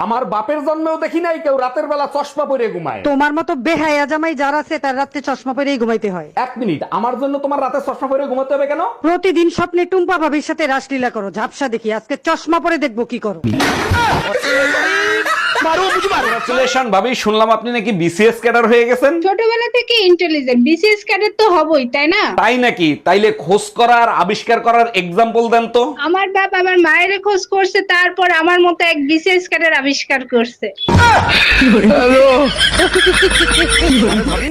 আমার বাপের জন্মেও দেখি নাই কেউ রাতের বেলা চশমা পরে ঘুমায়। তোমার মতো বেহায়া জামাই যারা আছে তার রাতে চশমা পরেই ঘুমাইতে হয়। এক মিনিট আমার জন্য তোমার রাতে চশমা পরে ঘুমাতে হবে কেন? প্রতিদিন স্বপ্নে টুম্পা ভাবির সাথে রাসলীলা করো ঝাপসা দেখি আজকে চশমা পরে দেখব কি করো। Congratulations, ভাবি শুনলাম আপনি নাকি বিসিএস ক্যাডার হয়ে গেছেন। ছোটবেলা থেকে ইন্টেলিজেন্ট বিসিএস ক্যাডার তো হবই তাই না? তাই নাকি? তাইলে খোঁজ করার আবিষ্কার করার এক্সাম্পল দেন তো। আমার বাপ আমার মায়ের খোঁজ করছে তারপর আমার মতো এক বিসিএস ক্যাডার আবিষ্কার করছে। ভাবি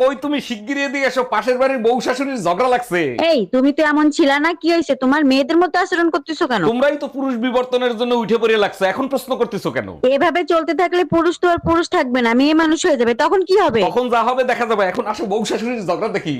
কই তুমি শিগগিরই এদিকে এসো পাশের বাড়ির বউ শাশুড়ির ঝগড়া লাগছে। এই তুমি তো এমন ছিলা না কি হয়েছে? তোমার মেয়েদের মতো আচরণ করতেছো কেন? তোমরাই তো পুরুষ বিবর্তনের জন্য উঠে পড়ে লাগছে এখন প্রশ্ন করতেছো কেন? এভাবে চলতে থাকলে পুরুষ তো আর পুরুষ থাকবে না মেয়ে মানুষ হয়ে যাবে তখন কি হবে? তখন যা হবে দেখা যাবে এখন আসো বউ শাশুড়ির ঝগড়া দেখি।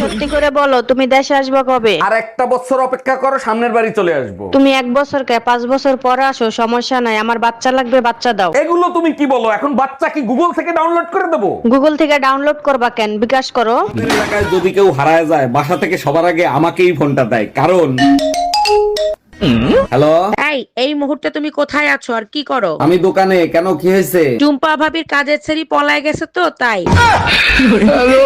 সত্যি করে বলো তুমি দেশে আসবে কবে? আর একটা বছর অপেক্ষা করো সামনের বাড়ি চলে আসব। তুমি এক বছর কে পাঁচ বছর পরে আসো সমস্যা নাই আমার বাচ্চা লাগবে বাচ্চা দাও। এগুলো তুমি কি বলো এখন বাচ্চা কি গুগল থেকে ডাউনলোড করে দেবো। গুগল থেকে ডাউনলোড করবা কেন? বিকাশ করো। এলাকায় যদি কেউ হারায় যায় বাসা থেকে সবার আগে আমাকেই ফোনটা দেয়। কারণ হ্যালো? এই এই মুহূর্তে তুমি কোথায় আছো আর কি করো? আমি দোকানে কেন কি হয়েছে? টুম্পা ভাবির কাজের ছেড়ি পলায় গেছে তো তাই। বলো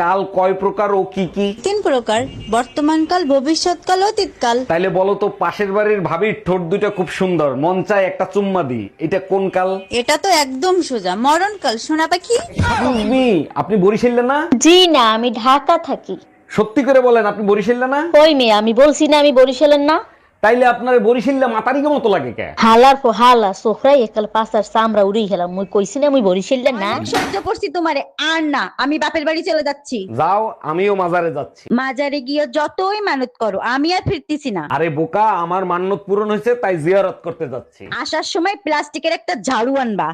কাল কয় প্রকার ও কি কি? তিন প্রকার বর্তমানকাল ভবিষ্যৎকাল অতীতকাল। তাইলে বলো তো পাশের বাড়ির ভাবির ঠোঁট দুটো খুব সুন্দর মন চায় একটা চুম্মা দি। এটা কোন কাল? এটা তো একদম সোজা মরণকাল সোনা পাখি। আপনি বরিশালে না? জি না আমি ঢাকা থাকি। সত্যি করে বলেন আপনি বরিশালে না? কই মেয়ে আমি বলছি না আমি বরিশালের না। তাইলে আপনার বরিশালে মাতারিকে মতো লাগে কে? হালার পো হালা সোহরাই একাল পাসার সামরা উড়ি গেলাম। মুই কইছি না মুই বরিশালের না। সহ্য করছি তোমারে আর না আমি বাপের বাড়ি চলে যাচ্ছি। যাও আমিও মাজারে যাচ্ছি। মাজারে গিয়ে যতই মানত করো আমি আর ফিরতেছি না। আরে বোকা আমার মান্যত পূরণ হয়েছে তাই জিয়ারত করতে যাচ্ছি। আসার সময় প্লাস্টিকের একটা ঝাড়ু আনবা।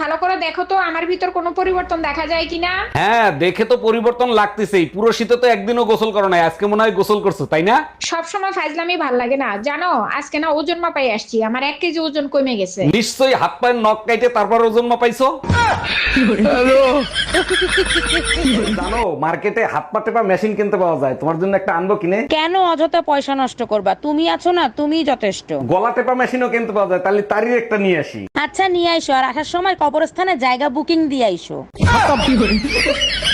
ভালো করে দেখো তো আমার ভিতর কোনো পরিবর্তন দেখা যায় কিনা? হ্যাঁ দেখে তো পরিবর্তন লাগতেছেই। পুরো শীতে তো একদিনও গোসল করো নাই আজকে মনে হয় গোসল করছ তাই না? সব সময় ফাইজলামি ভালো লাগে না। জানো আজকে না ওজন মাপাই আসছি আমার এক কেজি ওজন কমে গেছে। নিশ্চয়ই হাত পায়ের নখ কাইটে তারপর ওজন মাপাইছো? জানো মার্কেটে হাত পা টেপা মেশিন কিনতে পাওয়া যায়। তোমার জন্য একটা আনব কিনে। কেন অযথা পয়সা নষ্ট করবা? তুমি আছো না তুমিই যথেষ্ট। গলা টেপা মেশিনও কিনতে পাওয়া যায়। তাহলে তারই একটা নিয়ে আসি। আচ্ছা নিয়ে আইসো। আর আসার সময় কবরস্থানে জায়গা বুকিং দিয়ে আইসো।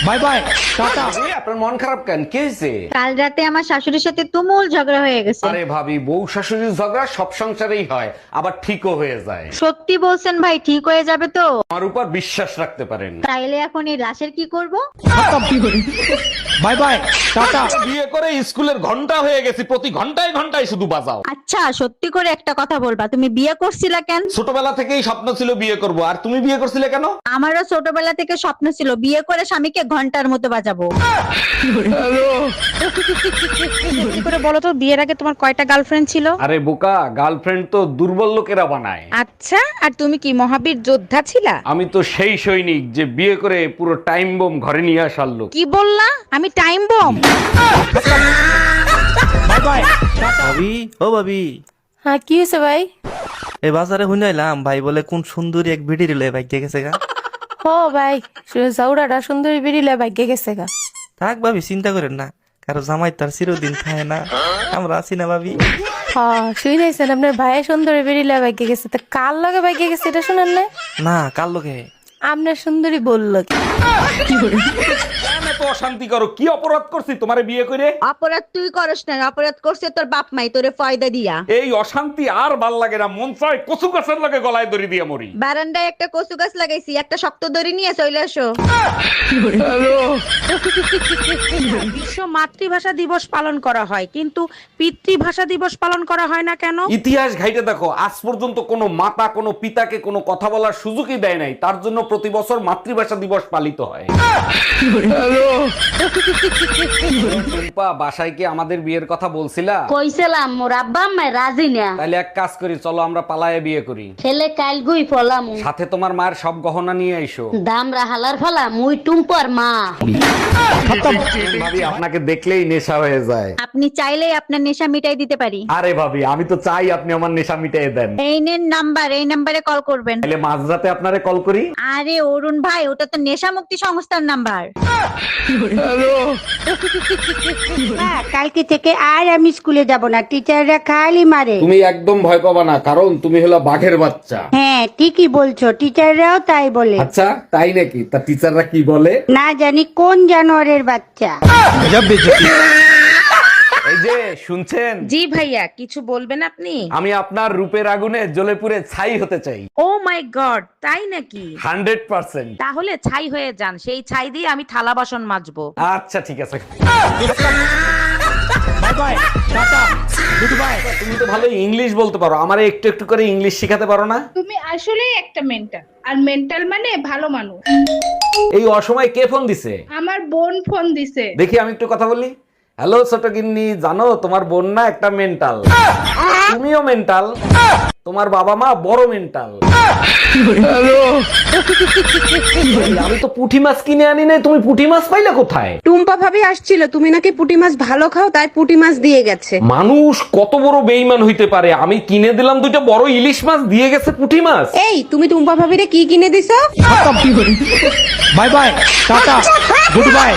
বাই বাই টাটা আপনার মন খারাপ কেন? কি হয়েছে? কাল রাতে আমার শাশুড়ির সাথে তুমুল ঝগড়া হয়ে গেছে। আরে ভাবি বউ শাশুড়ির ঝগড়া সব সংসারেই হয় আবার ঠিকও হয়ে যায়। সত্যি বলছেন ভাই ঠিক হয়ে যাবে তো? আমার উপর বিশ্বাস রাখতে পারেন। তাইলে এখন এই লাশের কি করব? Bye bye tata. বিয়ে করে স্কুলের ঘণ্টা হয়ে গেছি প্রতি ঘন্টায় ঘন্টায় শুধু বাজাও। আচ্ছা সত্যি করে একটা কথা বলবা তুমি বিয়ে করছিলা কেন? ছোটবেলা থেকেই স্বপ্ন ছিল বিয়ে করব আর তুমি বিয়ে করছিলে কেন? আমারও ছোটবেলা থেকে স্বপ্ন ছিল বিয়ে করে স্বামীকে ঘণ্টার মতো বাজাবো। কি করে বলো তো বিয়ের আগে তোমার কয়টা গার্লফ্রেন্ড ছিল? আরে বোকা গার্লফ্রেন্ড তো দুর্বল লোকেরা বানায়। আচ্ছা আর তুমি কি মহাবীর যোদ্ধা ছিলা? আমি তো সেই সৈনিক যে বিয়ে করে পুরো টাইম বোম ঘরে নিয়ে আসার লোক। কি বললা? আমি টাইম বম? ভাবি ও ভাবি। হ্যাঁ কি হয়েছে ভাই? এই বাজারে শুনাইলাম ভাই বলে কোন সুন্দরী এক ভিডি রিলে বাইক গেছে গা? ও ভাই জাউরাটা সুন্দরী বেরিলে ভাগ্যে গেছে গা। থাক ভাবি চিন্তা করেন না। কারও জামাই তার চিরদিন খায় না। আমরা আছি না ভাবি। হ্যাঁ শুনেছেন আপনার ভাই সুন্দরী বেরিলে ভাগ্যে গেছে। তো কার লগে ভাগ্যে গেছে এটা শুনেন না না কার লোকে আপনার সুন্দরী বলল কি? অশান্তি করো কি অপরাধ করছি তোমারে বিয়ে করে? অপরাধ তুই করস না অপরাধ করছে তোর বাপ মাই তোরে ফয়দা দিয়া। এই অশান্তি আর ভালো লাগে না মন চায় কচু গাছের লাগে গলায় দড়ি দিয়ে মরি। বারান্দায় একটা কচু গাছ লাগাইছি একটা শক্ত দড়ি নিয়ে চলে আসো। বিশ্ব মাতৃভাষা দিবস পালন করা হয় কিন্তু পিতৃভাষা দিবস পালন করা হয় না কেন? ইতিহাস ঘাইটে দেখো আজ পর্যন্ত কোনো মাতা কোনো পিতাকে কোনো কথা বলার সুযোগই দেয় নাই তার জন্য প্রতি বছর মাতৃভাষা দিবস পালিত হয়। টুম্পা বাসায় কি আমাদের বিয়ের কথা বলছিলা? কইছিলাম মোর আব্বা আম্মা রাজি না। তাইলে এক কাজ করি চলো আমরা পালায়ে বিয়ে করি। ছেলে কাল গুই ফলাম। সাথে তোমার মায়ের সব গহনা নিয়ে আইসো। দাম রাহালার ফলা মুই টুম্পর মা। ভাবি আপনাকে দেখলেই নেশা হয়ে যায়। আপনি চাইলেই আপনার নেশা মিটাই দিতে পারি। আরে ভাবি আমি তো চাই আপনি আমার নেশা মিটিয়ে দেন। এই নেন নাম্বার এই নাম্বারে কল করবেন। তাহলে মাঝরাতে আপনারে কল করি। আরে অরুণ ভাই ওটা তো নেশা মুক্তি সংস্থার নাম্বার। হ্যাঁ, কালকে থেকে আর আমি স্কুলে যাব না। টিচাররা খালি মারে। তুমি একদম ভয় পাবা না কারণ তুমি হলো বাঘের বাচ্চা। হ্যাঁ ঠিকই বলছো টিচাররাও তাই বলে। আচ্ছা তাই নাকি? তা টিচাররা কি বলে? না জানি কোন জানোয়ারের বাচ্চা? যে শুনছেন? জি ভাইয়া কিছু বলবেন আপনি? আমি আপনার রূপের আগুনে জ্বলে পুড়ে ছাই হতে চাই। ও মাই গড তাই নাকি? Hundred percent. তাহলে ছাই হয়ে যান সেই ছাই দিয়ে আমি থালা বাসন মাজবো। আচ্ছা ঠিক আছে। তুমি তো ভালো ইংলিশ বলতে পারো আমারে একটু একটু করে ইংলিশ শিখাতে পারো না? তুমি আসলেই একটা মেন্টাল আর মেন্টাল মানে ভালো মানুষ। এই অসময়ে কে ফোন দিছে? আমার বোন ফোন দিছে। দেখি আমি একটু কথা বলি। হ্যালো ছোট গিন্নি জানো তোমার বোন না একটা মেন্টাল তুমিও মেন্টাল তোমার বাবা মা বড় মেন্টাল আমি তো পুঁটি মাছ কিনে আনি নাই তুমি পুঁটি মাছ পাইলে কোথায়? টুম্পা ভাবি আসছিল তুমি নাকি পুটি মাছ ভালো খাও তাই পুটি মাছ দিয়ে গেছে। মানুষ কত বড় বেইমান হইতে পারে আমি কিনে দিলাম দুইটা বড় ইলিশ মাছ দিয়ে গেছে পুঁটি মাছ। এই তুমি টুম্পা ভাবিরে কি কিনে দিছো? Bye bye tata goodbye.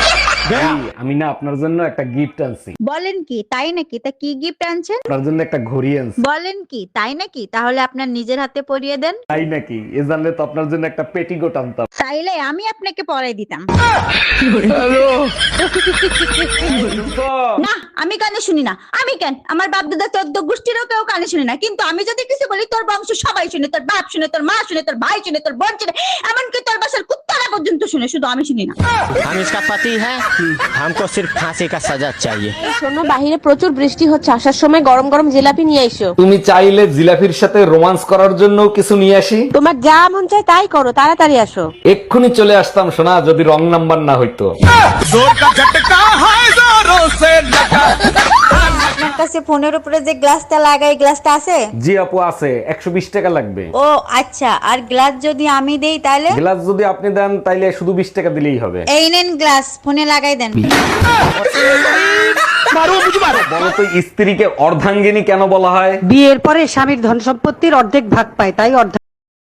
আমি না আপনার জন্য একটা গিফট আনছি। বলেন কি তাই নাকি? তা কি গিফট আনছেন? আপনার জন্য একটা ঘড়ি আনছি। বলেন কি তাই নাকি? তাহলে আপনার নিজের হাতে পরিয়ে দেন। তাই নাকি? এ জানলে তো আপনার জন্য একটা পেটিকোট আনতাম। তাইলে আমি আপনাকে পরাই দিতাম। না আমি কানে শুনি না। আমি কেন? আমার বাপ দাদা চোদ্দ গোষ্ঠীরও কেউ কানে শুনি না। কিন্তু আমি যদি কিছু বলি তোর বংশ সবাই শুনে তোর বাপ শুনে তোর মা শুনে তোর ভাই শুনে তোর বোন শুনে এমনকি তোর বাসার শুনে শুধু আমি শুনি না हम इसका पति है हमको सिर्फ फांसी का सजा चाहिए শোনো বাহিরে প্রচুর বৃষ্টি হচ্ছে আসার সময় গরম গরম জিলাপি নিয়ে আইসো তুমি চাইলে জিলাফির সাথে রোমান্স করার জন্য কিছু নিয়ে আসি তোমার যা মন চায় তাই করো তাড়াতাড়ি আসো এক্ষুনি চলে আসতাম শোনা যদি রং নাম্বার না হইতো আপনার কাছে ফোনের উপরে যে গ্লাসটা লাগাই গ্লাসটা আছে? জি আপু আছে। একশো বিশ টাকা লাগবে। ও আচ্ছা। আর গ্লাস যদি আমি দেই তাহলে? গ্লাস যদি আপনি দেন তাহলে শুধু বিশ টাকা দিলেই হবে। এই নেন গ্লাস ফোনে লাগাই দেন। বলতো স্ত্রীকে অর্ধাঙ্গিনী কেন বলা হয়? বিয়ের পরে স্বামীর ধন সম্পত্তির অর্ধেক ভাগ পায় তাই অর্ধেক